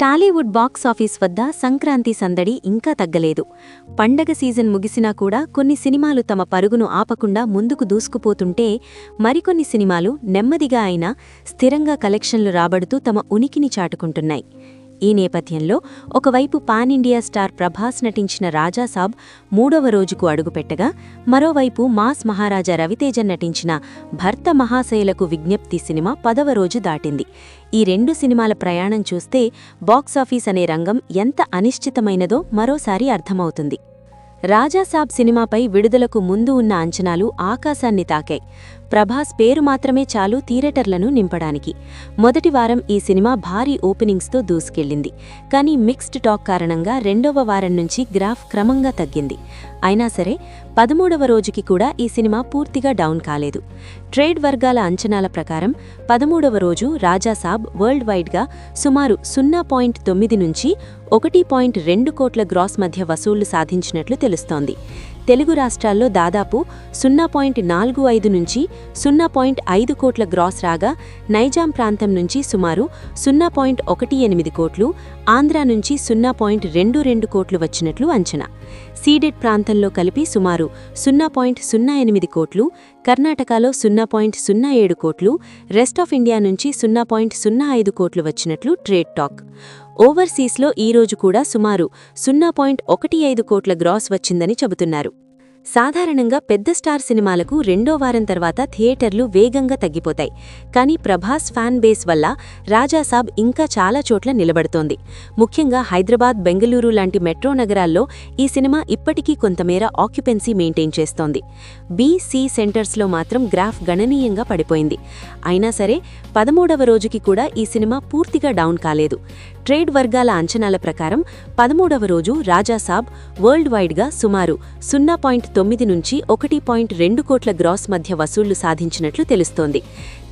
Tollywood box office వద్ద సంక్రాంతి సందడి ఇంకా తగ్గలేదు. పండగ సీజన్ ముగిసినా కూడా కొన్ని సినిమాలు తమ పరుగును ఆపకుండా ముందుకు దూసుకుపోతుంటే మరికొన్ని సినిమాలు నెమ్మదిగా అయినా స్థిరంగా కలెక్షన్లు రాబడుతూ తమ ఉనికిని చాటుకుంటున్నాయి. ఈ నేపథ్యంలో ఒకవైపు పాన్ ఇండియా స్టార్ ప్రభాస్ నటించిన రాజాసాబ్ మూడవ రోజుకు అడుగుపెట్టగా మరోవైపు మాస్ మహారాజా రవితేజన్ నటించిన భర్త మహాశయులకు విజ్ఞప్తి సినిమా పదవ రోజు దాటింది. ఈ రెండు సినిమాల ప్రయాణం చూస్తే బాక్సాఫీస్ అనే రంగం ఎంత అనిశ్చితమైనదో మరోసారి అర్థమవుతుంది. రాజాసాబ్ సినిమాపై విడుదలకు ముందు ఉన్న అంచనాలు ఆకాశాన్ని తాకాయి. ప్రభాస్ పేరు మాత్రమే చాలు థియేటర్లను నింపడానికి. మొదటి వారం ఈ సినిమా భారీ ఓపెనింగ్స్తో దూసుకెళ్ళింది కానీ మిక్స్డ్ టాక్ కారణంగా రెండవ వారం నుంచి గ్రాఫ్ క్రమంగా తగ్గింది. అయినా సరే పదమూడవ రోజుకి కూడా ఈ సినిమా పూర్తిగా డౌన్ కాలేదు. ట్రేడ్ వర్గాల అంచనాల ప్రకారం పదమూడవ రోజు రాజాసాబ్ వరల్డ్ వైడ్గా సుమారు సున్నా పాయింట్ తొమ్మిది నుంచి ఒకటి పాయింట్ రెండు కోట్ల గ్రాస్ మధ్య వసూళ్ళు సాధించినట్లు తెలుస్తోంది. తెలుగు రాష్ట్రాల్లో దాదాపు సున్నా పాయింట్ నాలుగు ఐదు నుంచి సున్నా పాయింట్ ఐదు కోట్ల గ్రాస్ రాగా నైజాం ప్రాంతం నుంచి సుమారు సున్నా పాయింట్ ఒకటి ఎనిమిది కోట్లు ఆంధ్రా నుంచి సున్నా పాయింట్ రెండు రెండు కోట్లు వచ్చినట్లు అంచనా. సీడెడ్ ప్రాంతంలో కలిపి సుమారు సున్నా పాయింట్ సున్నా ఎనిమిది కోట్లు కర్ణాటకలో సున్నా పాయింట్ సున్నా ఏడు కోట్లు రెస్ట్ ఆఫ్ ఇండియా నుంచి సున్నా పాయింట్ సున్నా ఐదు కోట్లు వచ్చినట్లు ట్రేడ్ టాక్. ఓవర్సీస్లో ఈరోజు కూడా సుమారు సున్నా పాయింట్ ఒకటి ఐదు కోట్ల గ్రాస్ వచ్చిందని చెబుతున్నారు. సాధారణంగా పెద్ద స్టార్ సినిమాలకు రెండో వారం తర్వాత థియేటర్లు వేగంగా తగ్గిపోతాయి. కానీ ప్రభాస్ ఫ్యాన్ బేస్ వల్ల రాజాసాబ్ ఇంకా చాలా చోట్ల నిలబడుతోంది. ముఖ్యంగా హైదరాబాద్ బెంగళూరు లాంటి మెట్రో నగరాల్లో ఈ సినిమా ఇప్పటికీ కొంతమేర ఆక్యుపెన్సీ మెయింటైన్ చేస్తోంది. బీసీ సెంటర్స్లో మాత్రం గ్రాఫ్ గణనీయంగా పడిపోయింది. అయినా సరే పదమూడవ రోజుకి కూడా ఈ సినిమా పూర్తిగా డౌన్ కాలేదు. ట్రేడ్ వర్గాల అంచనాల ప్రకారం పదమూడవ రోజు రాజాసాబ్ వరల్డ్ వైడ్గా సుమారు సున్నా పాయింట్ తొమ్మిది నుంచి ఒకటి పాయింట్ రెండు కోట్ల గ్రాస్ మధ్య వసూళ్ళు సాధించినట్లు తెలుస్తోంది.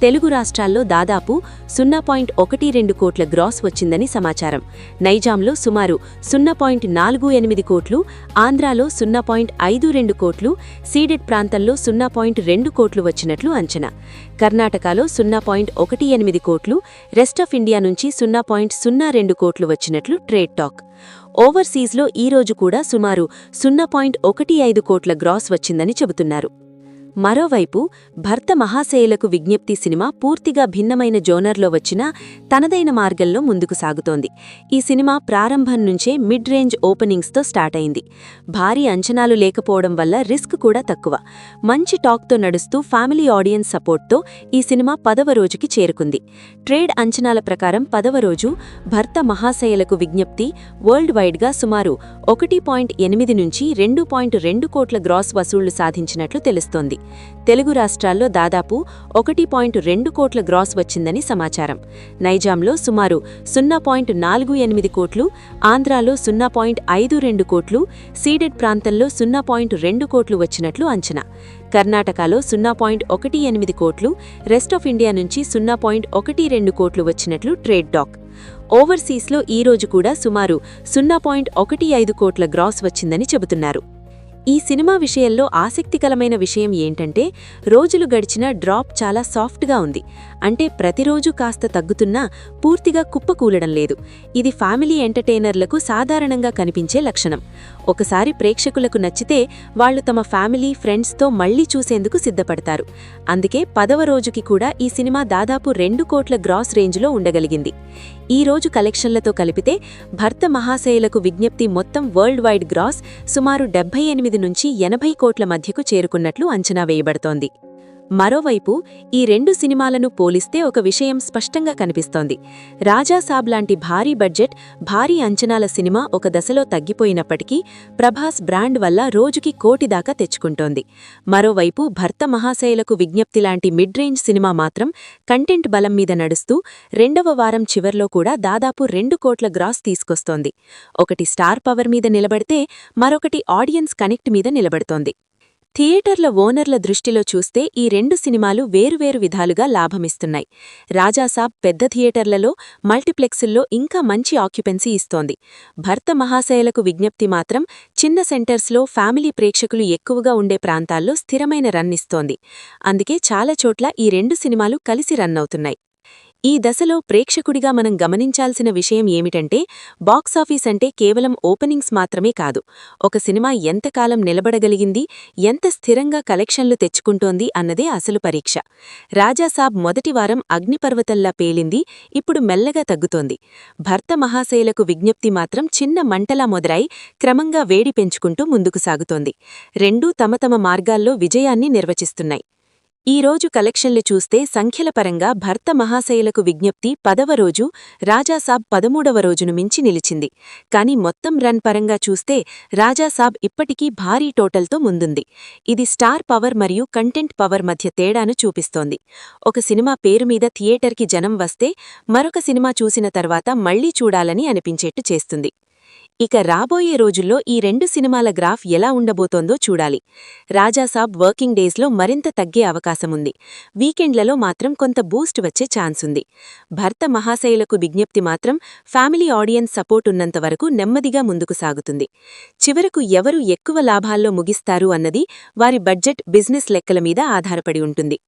తెలుగు రాష్ట్రాల్లో దాదాపు సున్నా పాయింట్ ఒకటి రెండు కోట్ల గ్రాస్ వచ్చిందని సమాచారం. నైజాంలో సుమారు సున్నా పాయింట్ నాలుగు ఎనిమిది కోట్లు ఆంధ్రాలో సున్నా పాయింట్ ఐదు రెండు కోట్లు సీడెడ్ ప్రాంతంలో సున్నా పాయింట్ రెండు కోట్లు వచ్చినట్లు అంచనా. కర్ణాటకలో సున్నా పాయింట్ ఒకటి ఎనిమిది కోట్లు రెస్ట్ ఆఫ్ ఇండియా నుంచి సున్నా పాయింట్ సున్నా రెండు కోట్లు వచ్చినట్లు ట్రేడ్ టాక్. ఓవర్సీస్లో ఈరోజు కూడా సుమారు సున్నా పాయింట్ ఒకటి ఐదు కోట్ల గ్రాస్ వచ్చిందని చెబుతున్నారు. మరోవైపు భర్త మహాశయులకు విజ్ఞప్తి సినిమా పూర్తిగా భిన్నమైన జోనర్లో వచ్చినా తనదైన మార్గంలో ముందుకు సాగుతోంది. ఈ సినిమా ప్రారంభం నుంచే మిడ్ రేంజ్ ఓపెనింగ్స్తో స్టార్ట్ అయింది. భారీ అంచనాలు లేకపోవడం వల్ల రిస్క్ కూడా తక్కువ. మంచి టాక్తో నడుస్తూ ఫ్యామిలీ ఆడియన్స్ సపోర్ట్తో ఈ సినిమా పదవ రోజుకి చేరుకుంది. ట్రేడ్ అంచనాల ప్రకారం పదవ రోజు భర్త మహాశయులకు విజ్ఞప్తి వరల్డ్ వైడ్గా సుమారు ఒకటి పాయింట్ ఎనిమిది నుంచి రెండు పాయింట్ రెండు కోట్ల గ్రాస్ వసూళ్ళు సాధించినట్లు తెలుస్తోంది. తెలుగు రాష్ట్రాల్లో దాదాపు ఒకటి పాయింట్ రెండు కోట్ల గ్రాస్ వచ్చిందని సమాచారం. నైజాంలో సుమారు సున్నా పాయింట్ నాలుగు ఎనిమిది కోట్లు ఆంధ్రాలో సున్నా పాయింట్ ఐదు రెండు కోట్లు సీడెడ్ ప్రాంతంలో సున్నా పాయింట్ రెండు కోట్లు వచ్చినట్లు అంచనా. కర్ణాటకలో సున్నా పాయింట్ ఒకటి ఎనిమిది కోట్లు రెస్ట్ ఆఫ్ ఇండియా నుంచి సున్నా పాయింట్ ఒకటి రెండు కోట్లు వచ్చినట్లు ట్రేడ్ డాక్. ఓవర్సీస్లో ఈరోజు కూడా సుమారు సున్నా పాయింట్ ఒకటి ఐదు కోట్ల గ్రాస్ వచ్చిందని చెబుతున్నారు. ఈ సినిమా విషయంలో ఆసక్తికరమైన విషయం ఏంటంటే రోజులు గడిచిన డ్రాప్ చాలా సాఫ్ట్గా ఉంది. అంటే ప్రతిరోజు కాస్త తగ్గుతున్నా పూర్తిగా కుప్పకూలడం లేదు. ఇది ఫ్యామిలీ ఎంటర్టైనర్లకు సాధారణంగా కనిపించే లక్షణం. ఒకసారి ప్రేక్షకులకు నచ్చితే వాళ్ళు తమ ఫ్యామిలీ ఫ్రెండ్స్తో మళ్ళీ చూసేందుకు సిద్ధపడతారు. అందుకే పదవ రోజుకి కూడా ఈ సినిమా దాదాపు రెండు కోట్ల గ్రాస్ రేంజ్లో ఉండగలిగింది. ఈ రోజు కలెక్షన్లతో కలిపితే భర్త మహాశయులకు విజ్ఞప్తి మొత్తం వరల్డ్ వైడ్ గ్రాస్ సుమారు డెబ్బై ఎనిమిది నుంచి ఎనభై కోట్ల మధ్యకు చేరుకున్నట్లు అంచనా వేయబడుతోంది. మరోవైపు ఈ రెండు సినిమాలను పోలిస్తే ఒక విషయం స్పష్టంగా కనిపిస్తోంది. రాజాసాబ్ లాంటి భారీ బడ్జెట్ భారీ అంచనాల సినిమా ఒక దశలో తగ్గిపోయినప్పటికీ ప్రభాస్ బ్రాండ్ వల్ల రోజుకి కోటి దాకా తెచ్చుకుంటోంది. మరోవైపు భర్త మహాశయులకు విజ్ఞప్తి లాంటి మిడ్ రేంజ్ సినిమా మాత్రం కంటెంట్ బలం మీద నడుస్తూ రెండవ వారం చివర్లో కూడా దాదాపు రెండు కోట్ల గ్రాస్ తీసుకొస్తోంది. ఒకటి స్టార్ పవర్ మీద నిలబడితే మరొకటి ఆడియన్స్ కనెక్ట్ మీద నిలబడుతోంది. థియేటర్ల ఓనర్ల దృష్టిలో చూస్తే ఈ రెండు సినిమాలు వేరువేరు విధాలుగా లాభమిస్తున్నాయి. రాజాసాబ్ పెద్ద థియేటర్లలో మల్టీప్లెక్సుల్లో ఇంకా మంచి ఆక్యుపెన్సీ ఇస్తోంది. భర్త మహాశయలకు విజ్ఞప్తి మాత్రం చిన్న సెంటర్స్లో ఫ్యామిలీ ప్రేక్షకులు ఎక్కువగా ఉండే ప్రాంతాల్లో స్థిరమైన రన్ ఇస్తోంది. అందుకే చాలా చోట్ల ఈ రెండు సినిమాలు కలిసి రన్ అవుతున్నాయి. ఈ దశలో ప్రేక్షకుడిగా మనం గమనించాల్సిన విషయం ఏమిటంటే బాక్సాఫీస్ అంటే కేవలం ఓపెనింగ్స్ మాత్రమే కాదు. ఒక సినిమా ఎంతకాలం నిలబడగలిగింది ఎంత స్థిరంగా కలెక్షన్లు తెచ్చుకుంటోంది అన్నదే అసలు పరీక్ష. రాజాసాబ్ మొదటి వారం అగ్నిపర్వతల్లా పేలింది ఇప్పుడు మెల్లగా తగ్గుతోంది. భర్త మహాశయులకు విజ్ఞప్తి మాత్రం చిన్న మంటలా మొదలై క్రమంగా వేడి పెంచుకుంటూ ముందుకు సాగుతోంది. రెండూ తమ తమ మార్గాల్లో విజయాన్ని నిర్వచిస్తున్నాయి. ఈ రోజు కలెక్షన్లు చూస్తే సంఖ్యల పరంగా భర్త మహాశయులకు విజ్ఞప్తి పదవ రోజు రాజాసాబ్ పదమూడవ రోజును మించి నిలిచింది. కాని మొత్తం రన్ పరంగా చూస్తే రాజాసాబ్ ఇప్పటికీ భారీ టోటల్తో ముందుంది. ఇది స్టార్ పవర్ మరియు కంటెంట్ పవర్ మధ్య తేడాను చూపిస్తోంది. ఒక సినిమా పేరు మీద థియేటర్కి జనం వస్తే మరొక సినిమా చూసిన తర్వాత మళ్ళీ చూడాలని అనిపించేట్టు చేస్తుంది. ఇక రాబోయే రోజుల్లో ఈ రెండు సినిమాల గ్రాఫ్ ఎలా ఉండబోతోందో చూడాలి. రాజాసాబ్ వర్కింగ్ డేస్లో మరింత తగ్గే అవకాశముంది. వీకెండ్లలో మాత్రం కొంత బూస్ట్ వచ్చే ఛాన్స్ ఉంది భర్త మహాశైలకు విజ్ఞప్తి మాత్రం ఫ్యామిలీ ఆడియన్స్ సపోర్ట్ ఉన్నంత వరకు నెమ్మదిగా ముందుకు సాగుతుంది. చివరకు ఎవరు ఎక్కువ లాభాల్లో ముగిస్తారు అన్నది వారి బడ్జెట్ బిజినెస్ లెక్కల మీద ఆధారపడి ఉంటుంది.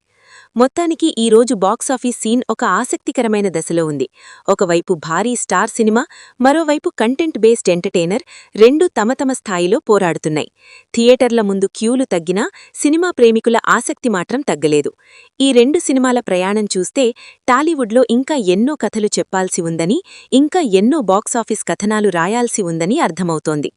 మొత్తానికి ఈ రోజు బాక్సాఫీస్ సీన్ ఒక ఆసక్తికరమైన దశలో ఉంది. ఒకవైపు భారీ స్టార్ సినిమా మరోవైపు కంటెంట్ బేస్డ్ ఎంటర్టైనర్ రెండూ తమ తమ స్థాయిలో పోరాడుతున్నాయి. థియేటర్ల ముందు క్యూలు తగ్గినా సినిమా ప్రేమికుల ఆసక్తి మాత్రం తగ్గలేదు. ఈ రెండు సినిమాల ప్రయాణం చూస్తే టాలీవుడ్లో ఇంకా ఎన్నో కథలు చెప్పాల్సి ఉందని ఇంకా ఎన్నో బాక్సాఫీస్ కథనాలు రాయాల్సి ఉందని అర్థమవుతోంది.